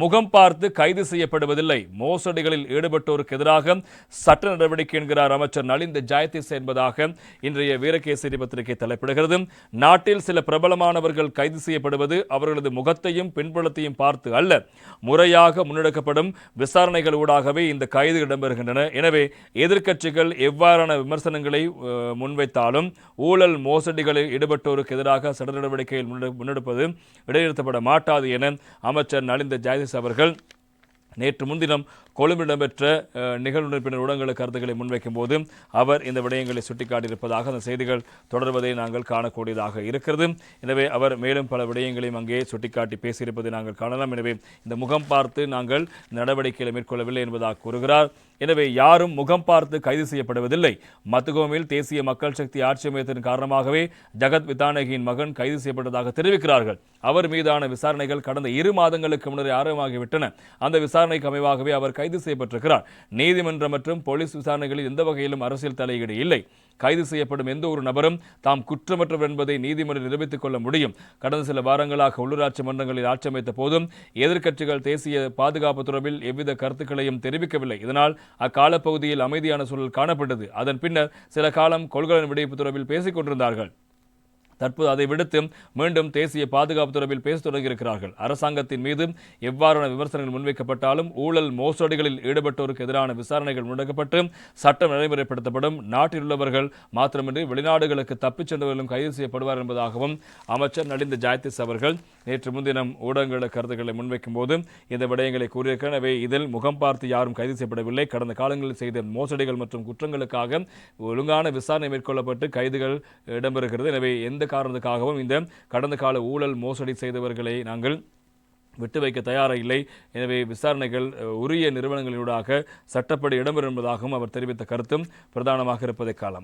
முகம் பார்த்து கைது செய்யப்படுவதில்லை. மோசடிகளில் ஈடுபட்டோருக்கு எதிராக சட்ட நடவடிக்கை என்கிறார் அமைச்சர் நலிந்த ஜெயதிஸ் என்பதாக இன்றைய வீரகேசரி பத்திரிகை தலைப்பிடுகிறது. நாட்டில் சில பிரபலமானவர்கள் கைது செய்யப்படுவது அவர்களது முகத்தையும் பின்புலத்தையும் பார்த்து அல்ல. முறையாக முன்னெடுக்கப்படும் விசாரணைகள் ஊடாகவே இந்த கைது இடம்பெறுகின்றன. எனவே எதிர்க்கட்சிகள் எவ்வாறான விமர்சனங்களை முன்வைத்தாலும் ஊழல் மோசடிகளில் ஈடுபட்டோருக்கு எதிராக சட்ட நடவடிக்கையில் முன்னெடுப்பது இடைநிறுத்தப்பட மாட்டாது என அமைச்சர் நலிந்த ஜெயதிஸ் அவர்கள் நேற்று முன்தினம் கொழும்பில் இடம்பெற்ற அஹ், நிகழ்வுடன் பின்னர் கருத்துக்களை முன்வைக்கும் போது அவர் இந்த விடயங்களை சுட்டிக்காட்டியிருப்பதாக அந்த செய்திகள் தொடர்வதை நாங்கள் காணக்கூடியதாக இருக்கிறது. எனவே அவர் மேலும் பல விடயங்களையும் அங்கே சுட்டிக்காட்டி பேசியிருப்பதை நாங்கள் காணலாம். எனவே இந்த முகம் பார்த்து நாங்கள் நடவடிக்கைகளை மேற்கொள்ளவில்லை என்பதாக கூறுகிறார். எனவே யாரும் முகம் பார்த்து கைது செய்யப்படுவதில்லை. மத்துகோமில் தேசிய மக்கள் சக்தி ஆட்சி அமையத்தின் காரணமாகவே ஜகத் விதானகியின் மகன் கைது செய்யப்பட்டதாக தெரிவிக்கிறார்கள். அவர் மீதான விசாரணைகள் கடந்த இரு மாதங்களுக்கு முன்னரே ஆரம்பமாகிவிட்டன. அந்த விசாரணைக்கு அமைவாகவே அவர் கைது செய்யப்பட்டிருக்கிறார். நீதிமன்றம் மற்றும் போலீஸ் விசாரணைகளில் எந்த வகையிலும் அரசியல் தலையீடு இல்லை. கைது செய்யப்படும் எந்த ஒரு நபரும் தாம் குற்றமற்றவர் என்பதை நீதிமன்றம் நிரூபித்துக் கொள்ள முடியும். கடந்த சில வாரங்களாக உள்ளூராட்சி மன்றங்களில் ஆட்சியமைத்த போதும் எதிர்க்கட்சிகள் தேசிய பாதுகாப்பு தொடர்பில் எவ்வித கருத்துக்களையும் தெரிவிக்கவில்லை. இதனால் அக்காலப்பகுதியில் அமைதியான சூழல் காணப்பட்டது. அதன் பின்னர் சில காலம் கொள்கலன் விடுவிப்பு தொடர்பில் பேசிக் கொண்டிருந்தார்கள். தற்போது அதை விடுத்து மீண்டும் தேசிய பாதுகாப்பு தொடர்பில் பேசத் தொடங்கியிருக்கிறார்கள். அரசாங்கத்தின் மீது எவ்வாறான விமர்சனங்கள் முன்வைக்கப்பட்டாலும் ஊழல் மோசடிகளில் ஈடுபட்டோருக்கு எதிரான விசாரணைகள் முன்னெடுக்கப்பட்டு சட்டம் நடைமுறைப்படுத்தப்படும். நாட்டில் உள்ளவர்கள் மாத்திரமின்றி வெளிநாடுகளுக்கு தப்பிச் சென்றவர்களும் கைது செய்யப்படுவார் என்பதாகவும் அமைச்சர் நலிந்த ஜாயதிஸ் அவர்கள் நேற்று முன்தினம் ஊடகங்கள கருத்துக்களை முன்வைக்கும் போது இந்த விடயங்களை கூறியிருக்கிறார். எனவே இதில் முகம் பார்த்து யாரும் கைது செய்யப்படவில்லை. கடந்த காலங்களில் செய்த மோசடிகள் மற்றும் குற்றங்களுக்காக ஒழுங்கான விசாரணை மேற்கொள்ளப்பட்டு கைதுகள் இடம்பெறுகிறது. எனவே எந்த காரணத்துக்காகவும் இந்த கடந்த கால ஊழல் மோசடி செய்தவர்களை நாங்கள் விட்டு வைக்க தயாராக இல்லை எனவே விசாரணைகள் உரிய நிறுவனங்களூடாக சட்டப்படி இடம்பெறும் என்பதாகவும் அவர் தெரிவித்த கருத்தும் பிரதானமாக இருப்பதை காலம்